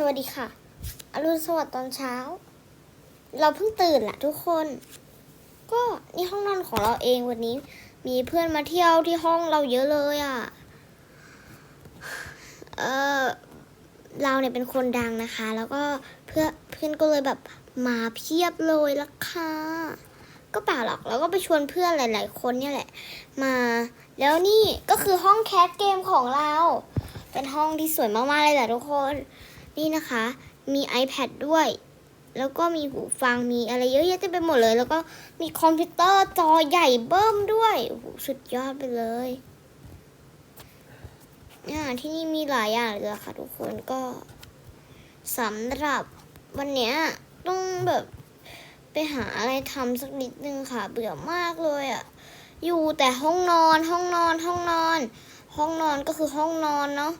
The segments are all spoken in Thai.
สวัสดีค่ะ อรุณสวัสดิ์ตอนเช้า เราเพิ่งตื่นแหละทุกคน ก็นี่ห้องนอนของเราเองวันนี้ มีเพื่อนมาเที่ยวที่ห้องเราเยอะเลยอะ่ะ เออเราเนี่ยเป็นคนดังนะคะ แล้วก็เพื่อนเพื่อนก็เลยแบบมาเพียบเลยละค่ะ ก็เปล่าหรอกเราก็ไปชวนเพื่อนหลาย ๆ คนเนี่ยแหละ มา แล้วนี่ก็คือห้องแคสเกมของเรา เป็นห้องที่สวยมาก ๆ เลยแหละทุกคน นี่นะคะ มี iPad ด้วย แล้วก็มีหูฟังมีอะไรเยอะแยะเต็มไปหมดเลย แล้วก็มีคอมพิวเตอร์จอใหญ่เบิ้มด้วยโอ้โหสุดยอดไปเลยเนี่ยที่นี่มีหลายอย่างเลยค่ะ ทุกคนก็สำหรับวันเนี้ยต้องแบบไปหาอะไรทำสักนิดนึงค่ะ เบื่อมากเลยอะอยู่แต่ห้องนอนห้องนอนห้องนอน ห้องนอนก็คือห้องนอนเนาะ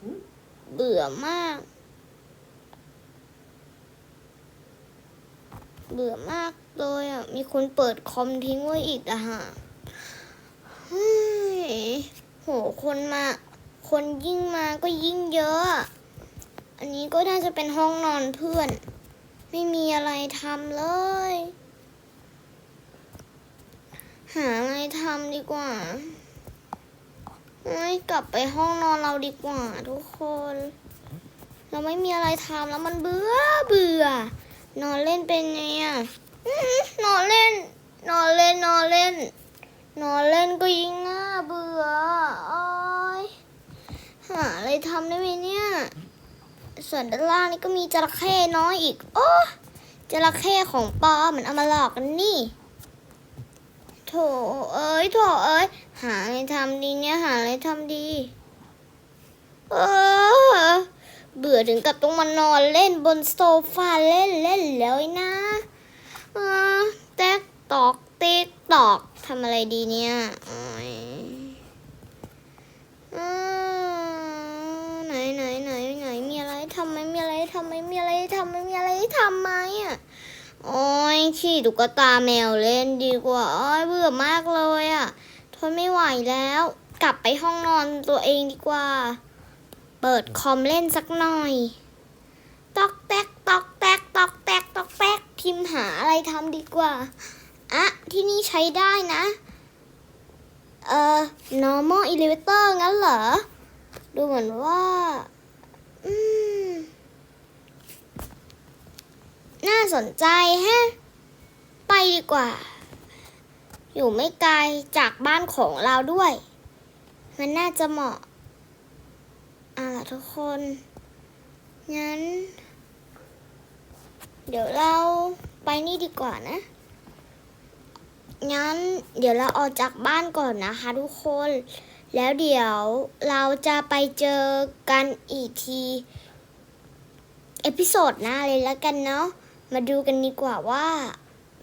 เบื่อมาก เบื่อมากเลยอะ มีคนเปิดคอมทิ้งไว้อีกอะฮะเฮ้ยโห คนมา คนยิ่งมาก็ยิ่งเยอะ อันนี้ก็น่าจะเป็นห้องนอนเพื่อน ไม่มีอะไรทำเลย หาอะไรทำดีกว่าเฮ้ยกลับไปห้องนอนเราดีกว่าทุกคน เราไม่มีอะไรทำแล้วมันเบื่อเบื่อ นอนเล่นเป็นไงอะนอนเล่น นอนเล่น นอนเล่น นอนเล่นก็ยิ่งน่าเบื่ออ้ยหาอะไรทำได้ไหมเนี่ย ส่วนด้านล่างนี่ก็มีจระเข้น้อยอีก โอ้จระเข้ของปอมมันเอามาหลอกกันนี่โถเอ้ยโถเอ้ย หาอะไรทำดีเนี่ย หาอะไรทำดี เออ เบื่อถึงกับต้องมานอนเล่นบนโซฟาเล่นเล่นเลยนะเออแตกตอกเต๊กตอกทำอะไรดีเนี่ยไหนไหนไหนไหนมีอะไรทำไหมมีอะไรทำไหมมีอะไรทำไหมมีอะไรทำไหมอะโอ้ยขี่ตุ๊กตาแมวเล่นดีกว่าโอ้ยเบื่อมากเลยอะทนไม่ไหวแล้ว กลับไปห้องนอนตัวเองดีกว่า เปิดคอมเล่นสักหน่อย ตอกแตกตอกแตกตอกแตกตอกแตกพิมพ์หาอะไรทำดีกว่า อะ ที่นี่ใช้ได้นะ เอ่อ normal elevator งั้นเหรอ ดูเหมือนว่า อืม น่าสนใจแฮะ ไปดีกว่า อยู่ไม่ไกลจากบ้านของเราด้วย มันน่าจะเหมาะ ทุกคน งั้น เดี๋ยวเราไปนี่ดีกว่านะ งั้นเดี๋ยวเราออกจากบ้านก่อนนะคะทุกคน แล้วเดี๋ยวเราจะไปเจอกันอีกที เอพิโซดหน้าเลยแล้วกันเนาะ มาดูกันดีกว่าว่า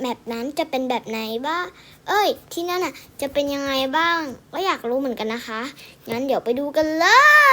แมปนั้นจะเป็นแบบไหนบ้าง เอ้ย ที่นั่นน่ะ จะเป็นยังไงบ้าง ก็อยากรู้เหมือนกันนะคะ งั้นเดี๋ยวไปดูกันเลย